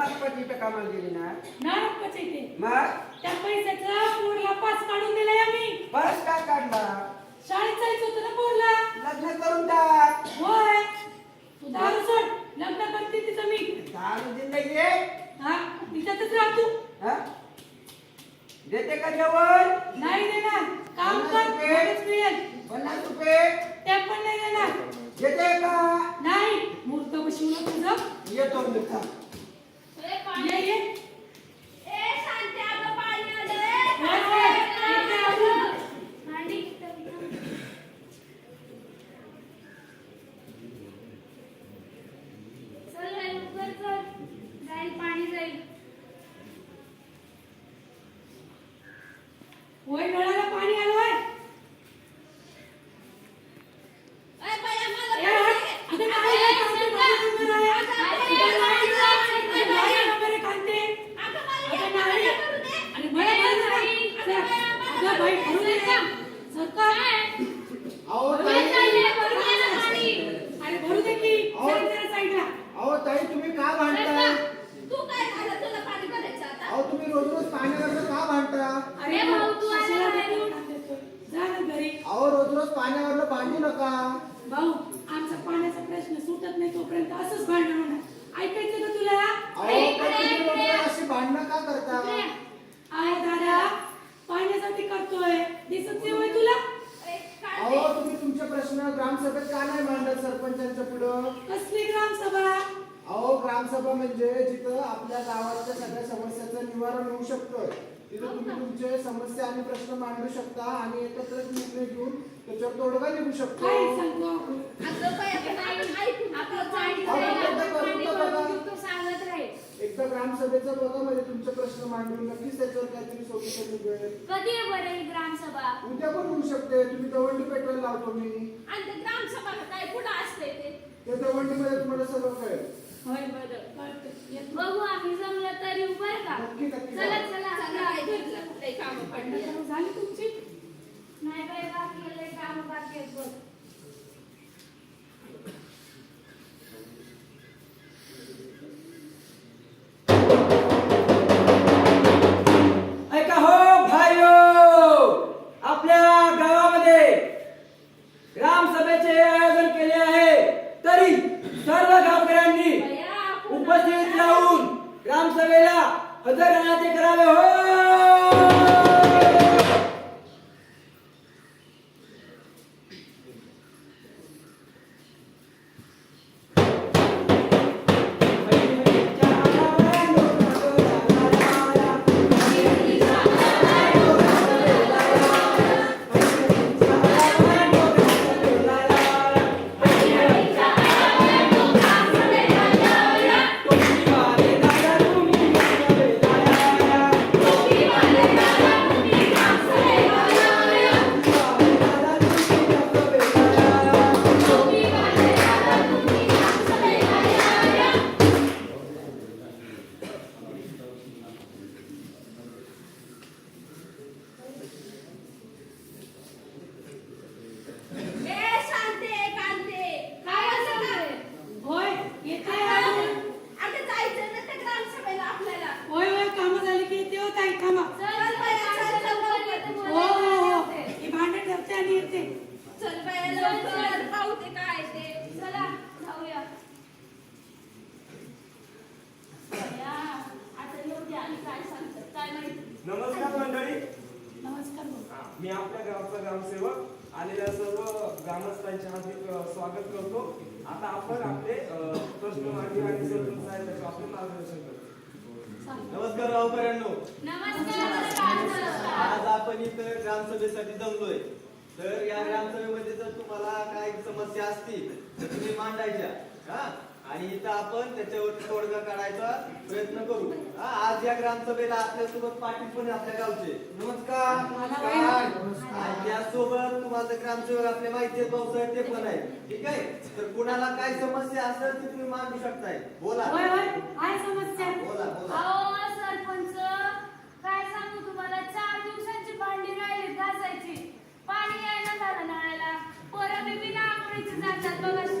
कामाला गेली ना? नारळाचं इथे. मग? त्या पैशाचा पोरला पास काढून दिलाय आम्ही. बस काय काढला? शाळेत जायचं होतं ना पोरला. लग्न करून टाक. होय. तू दारू सोड. लग्न करते तिचं मी. दारू जिंदगी आहे हा तिच्यातच राह तू. हा? देते का जेवण? नाही देणार. काम कर. मगच मिळेल. पन्नास रुपये. ते पण नाही देणार. देते का? नाही. मूर्त बसवलं तुझं. येतो मी का ये ये होय नळाला पाणी आलोय ए, हट. अगं नाही, नाही, खाते, माझा नंबर आहे. अगं नाही, नाही, माझा नंबर आहे, खाते. अगं नाही. अरे मला भरू दे ना. चल. अगं बाई, भरू दे ना. सरकार. अहो अरे ताई भरू दे की. अहो. चल जरा साईडला. अहो ताई तुम्ही का भांडताय अहो तुम्ही रोज रोज पाण्यावरनं का भांडता अरे ए, भाऊ, तू आला कशाला नाही. देतो? जा ना घरी अहो रोज रोज पाण्यावरनं भांडू नका भाऊ आमचा पाण्याचा प्रश्न सुटत नाही तोपर्यंत असंच भांडण होणार ऐकायचं का तुला अहो पण तुम्ही रोज रोज अशी भांडणं का करता आहे दादा पाण्यासाठी करतोय दिसत नाही होय तुला? अहो तुम्ही तुमचे प्रश्न ग्रामसभेत का नाही मांडत सरपंचांच्या पुढं? कसली ग्रामसभा? अहो ग्रामसभा म्हणजे जिथं आपल्या गावातल्या सगळ्या समस्याचं निवारण होऊ शकतं तिथं तुम्ही तुमचे समस्या आणि प्रश्न मांडू शकता आणि एकत्र निर्णय घेऊन त्याच्यावर तोडगा निघू शकतो. काय सांगतो? आपण? सांगत राहील. एकदा ग्रामसभेचं बघा म्हणजे तुमचे प्रश्न मांडून नक्कीच त्याच्यावर काहीतरी सोल्युशन निघेल कधी आहे बरं ही ग्रामसभा? पण होऊ शकते. तुम्ही दवंडी पेटवायला लावतो मी. आणि ते ग्रामसभा काय कुठं असते ते? त्या दवंडीमध्ये तुम्हाला सगळं कळेल. होय बरं कळतं. बघू आम्ही जमलं तरी बरं का? नक्की नक्की चला. चला झाली तुमची? नाही बाई बाकी लय कामं बाकी आहेत बघ. आपण आपले प्रश्न मांडू आणि सरपंच साहेब मार्गदर्शन करतो नमस्कार गावकऱ्यांनो आज आपण इथं ग्रामसभेसाठी जमलोय. तर या ग्रामसभेमध्ये जर तुम्हाला काही समस्या असतील तर तुम्ही मांडायच्या. हा? आणि इथं आपण त्याच्यावर तोडगा काढायचा प्रयत्न करू. हा आज या ग्रामसभेला आपल्यासोबत पाटील पण आपल्या गावचे. नमस्कार. त्यासोबत तुम्हाला ग्रामसेवक आपले माहिती आहेत भाऊसाहेब ते पण आहे ठीक आहे? तर कुणाला काय समस्या असेल ती तुम्ही मांडू शकताय. बोला. होय होय. आहे समस्या? बोला बोला. सरपंच काय सांगू तुम्हाला? चार दिवसांची भांडी राहिली घासायची. पाणी यायला झालं नळाला. पोरं बी बिना आंघोळीची जातात बघा.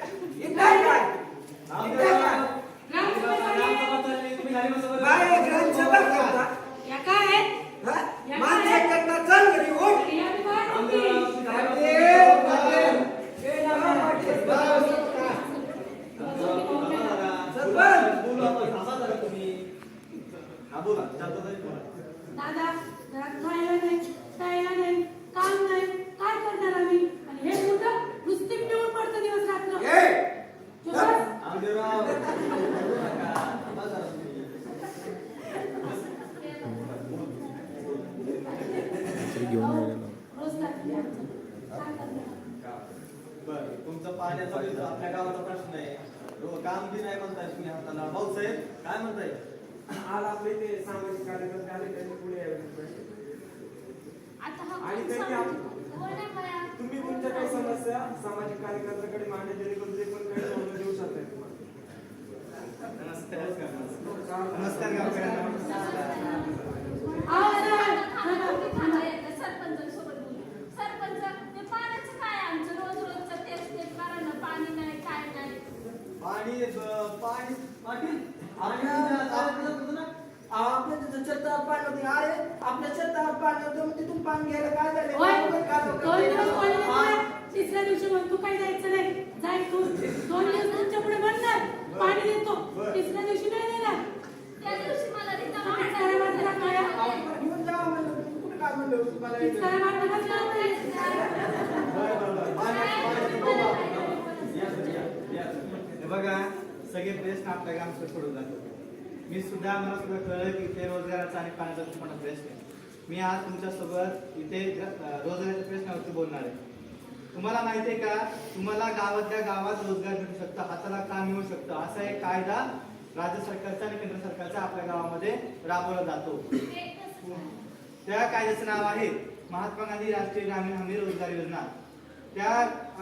आणि? तुम्ही तुमच्या काही समस्या सामाजिक कार्यकर्त्याकडे मांडा जेणेकरून ते पण काही देऊ शकतात. तुम्हाला नमस्कार. नमस्कार गावकऱ्यांना आवाज आता आवाज. थांबा, तुम्ही थांबा एकदा सरपंचांसोबत बोलू. सरपंच, ते पाण्याचं काय आहे? आमचं रोज रोजचं तेच तेच कारण पाणी नाही काय नाही पाणी ब- पाणी पाटील पाणी तुमच्या गावात येत होतं ना? आपल्या तिथं शेतात पाणी होते अरे आपल्या शेतात पाणी होतं मग तिथून पाणी घ्यायला काय झालं? होय. बरोबर का लोकं दोन दिवस ते- बोलले. तुला. तिसऱ्या दिवशी मग तू काय जायचं नाही. जाय तू दोन दिवस तुमच्यापुढे म्हणणार पाणी देतो. तिसऱ्या दिवशी नाही देणार. त्या दिवशी मला साऱ्या घेऊन जावं म्हणलं तुम्ही कुठं काय म्हणलं इथं? बघू. हे सगळे प्रश्न आपल्या गावचं सोडून जातो. मी सुद्धा मला सुद्धा कळलं की इथे रोजगाराचा आणि पाण्याचा मोठा प्रश्न आहे. मी आज तुमच्यासोबत इथे रोजगाराच्या प्रश्नावरती बोलणार आहे. तुम्हाला माहिती आहे का? तुम्हाला गावातल्या गावात रोजगार मिळू शकतो हाताला काम मिळू शकतं. असा एक कायदा राज्य सरकारचा आणि केंद्र सरकारचा आपल्या गावामध्ये राबवला जातो. त्या कायद्याचं नाव आहे महात्मा गांधी राष्ट्रीय ग्रामीण हमी रोजगार योजना. त्या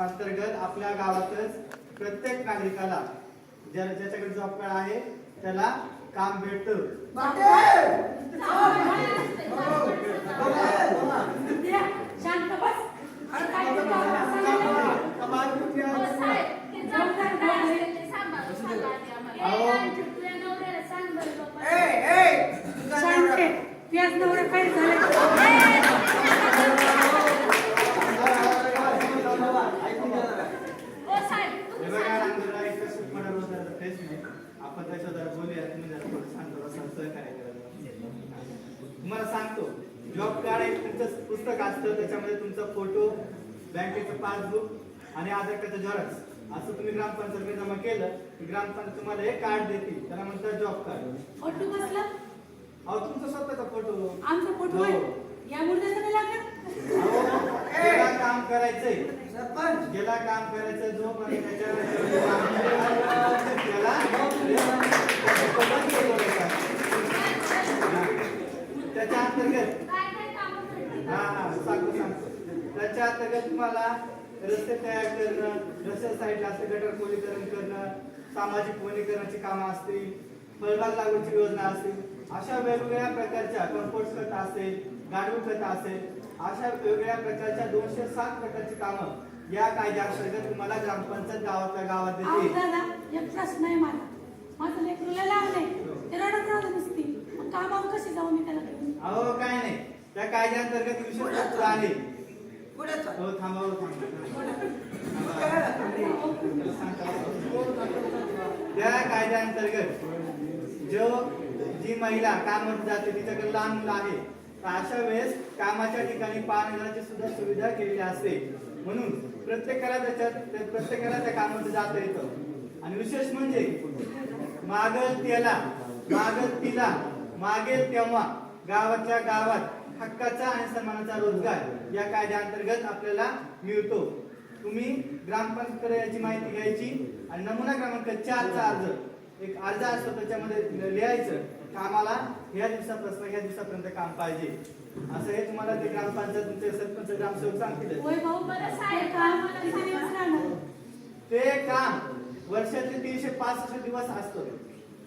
अंतर्गत आपल्या गावातच प्रत्येक नागरिकाला ज्या ज्याच्याकडे जॉब कार्ड आहे त्याला काम भेटतं पाटील! द्या, शांत बस अरे काय करतो आपण? सांगा ना. हो, साहेब, ते जबाबदार काय असेल ते सांगा, सांगा आधी आम्हाला. अहो. ए, आणि तुझ्या नवऱ्याला सांग बरं बाबा. ए, ए, तुझा शांत नवरा- आहे. व्याज नवरा काय झालं हो, साहेब, हे तुम्ही बघा सांगा. नांदूरला एक खूप मोठा रोजगाराचा प्रश्न आहे आपण त्याच्यावर जरा बोलूया तुम्ही जरा थोडं शांत बसा, सहकार्य करा तुम्हाला सांगतो जॉब कार्ड एक तुमचं पुस्तक असतं त्याच्यामध्ये तुमचा फोटो बँकेचं पासबुक आणि आधार कार्डचं झेरॉक्स ग्रामपंचायतीने जमा केलं की ग्रामपंचायत तुम्हाला एक कार्ड देतील. त्याला म्हणतात जॉब कार्ड फोटो बसला अहो तुमचा स्वतःचा फोटो आमचा फोटो आहे. हो. या मुर्द्याचं नाही लागत काम करायचंय. सरपंच ज्याला काम करायचं जो पण त्याच्या अंतर्गत? हा हा सांगतो सांगतो. त्याच्या अंतर्गत तुम्हाला रस्ते तयार करणं रस्त्या साईडला असं गटर खोलीकरण करणं सामाजिक वनीकरणाची कामं असतील फळबाग लागवडची योजना असतील अशा वेगवेगळ्या प्रकारच्या कंपोस्ट खत असेल गाडूळ खत असेल अशा वेगवेगळ्या प्रकारच्या दोनशे सात प्रकारची कामं या कायद्याअंतर्गत तुम्हाला ग्रामपंचायत गावातल्या गावात देते एक प्रश्न आहे मला. माझं लेकरूला लागले ते रडत नुसती. मग कामावर कशी जाऊ मी त्याला अहो काय नाही. त्या कायद्याअंतर्गत विशेष आहे. हो थांबा हो थांबा. त्या कायद्याअंतर्गत जो जी महिला कामावर जाते तिच्याकडे लहान मुलं आहे. अशा वेळेस कामाच्या ठिकाणी पाण्याची सुद्धा सुविधा केलेली असते. म्हणून प्रत्येकाला त्याच्यात त्या- प्रत्येकाला त्या कामामध्ये जाता येतं. आणि विशेष म्हणजे मागल त्याला मागल तिला मागेल तेव्हा गावातल्या गावात हक्काचा आणि सन्मानाचा रोजगार या कायद्याअंतर्गत आपल्याला मिळतो. तुम्ही ग्रामपंचायतीकडे याची माहिती घ्यायची आणि नमुना क्रमांक चारचा अर्ज एक अर्ज असतो त्याच्यामध्ये लिहायचं की आम्हाला ह्या दिवसापासून ह्या दिवसापर्यंत काम पाहिजे. असं हे तुम्हाला ते ग्रामपंचायत तुमचे सरपंच ग्रामसेवक सांगतील. ते काम वर्षातले तीनशे पासष्ट दिवस असतं.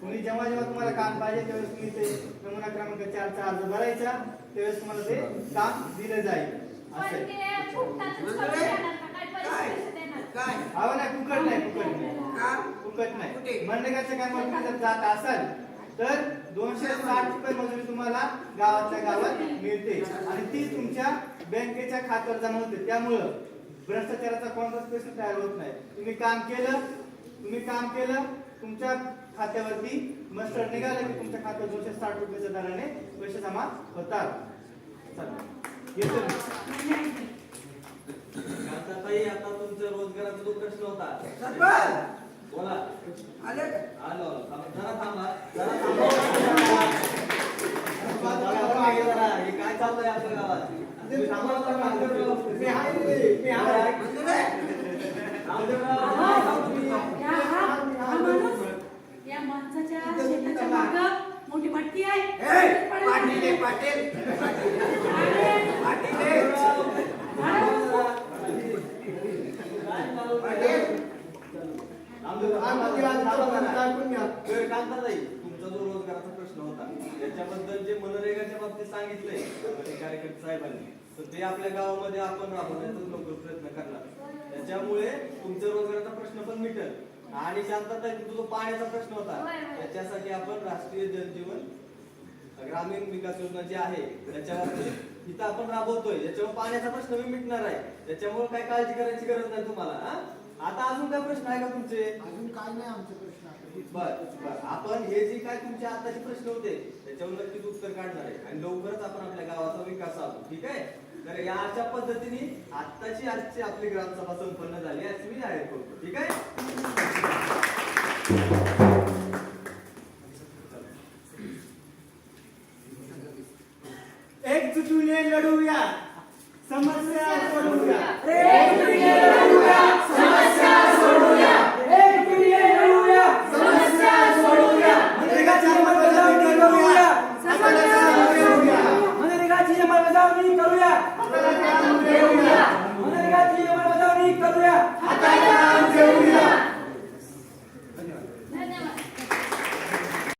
तुम्ही जेव्हा जेव्हा तुम्हाला काम पाहिजे त्यावेळेस तुम्ही ते नमुना क्रमांक चारचा अर्ज भरायचा. त्यावेळेस तुम्हाला ते काम दिलं जाईल. असं? काय? पैसे पैसे देणार? काय? अहो नाही फुकट नाही फुकट नाही. का? फुकट? नाही. मनरेगाच्या कामावर जर जात असाल तर दोनशे साठ रुपये मजुरी तुम्हाला गावातल्या गावात मिळते. आणि ती तुमच्या बँकेच्या खात्यावर जमा होते. त्यामुळं भ्रष्टाचाराचा कोणताच प्रश्न तयार होत नाही. तुम्ही काम केलं तुम्ही काम केलं तुमच्या खात्यावरती मस्टर निघालं की तुमच्या खात्यावर दोनशे साठ रुपयाच्या दराने पैसे जमा होतात. येतो आता तुमचा रोजगाराचा जो प्रश्न होता सरपंच बोला आले आलो. जरा थांबा जरा थांबा. हे काय चाललंय आपल्या गावात थांबा. मी आहे मी आहे. रामदेवराव, हा. थांबा तुम्ही. या हा हा माणूस या माणसाच्या शेताच्या मागं मोठी भट्टी आहे ए, पाटील आहे, पाटील पाटील आहे. रामदेवराव, हा, मग या, थांबा जरा. ऐकून घ्या. तर कांताताई तुमचा? जो रोजगाराचा प्रश्न होता त्याच्याबद्दल जे मनरेगाच्या बाबतीत सांगितलंय कार्यकर्ते साहेबांनी तर ते आपल्या गावामध्ये आपण राबवण्याचा लवकर प्रयत्न करणार त्याच्यामुळे तुमच्या रोजगाराचा प्रश्न पण मिटेल आणि शांतता तुझा जो पाण्याचा प्रश्न होता त्याच्यासाठी आपण राष्ट्रीय जलजीवन ग्रामीण विकास योजना जी आहे त्याच्यावरती इथं आपण राबवतोय त्याच्यामुळे पाण्याचा प्रश्न मी मिटणार आहे त्याच्यामुळे काय काळजी करायची गरज नाही तुम्हाला आता अजून काय प्रश्न आहे का तुमचे अजून काय नाही आमचे बर बर. आपण हे जे काय तुमचे आताचे प्रश्न होते त्याच्यावर नक्कीच उत्तर काढणार आहे. आणि लवकरच आपण आपल्या गावाचा विकास साधू ठीक आहे? तर या अशा पद्धतीने आत्ताची आजची आपली ग्रामसभा संपन्न झाली. अशी मी जाहीर करतो ठीक आहे?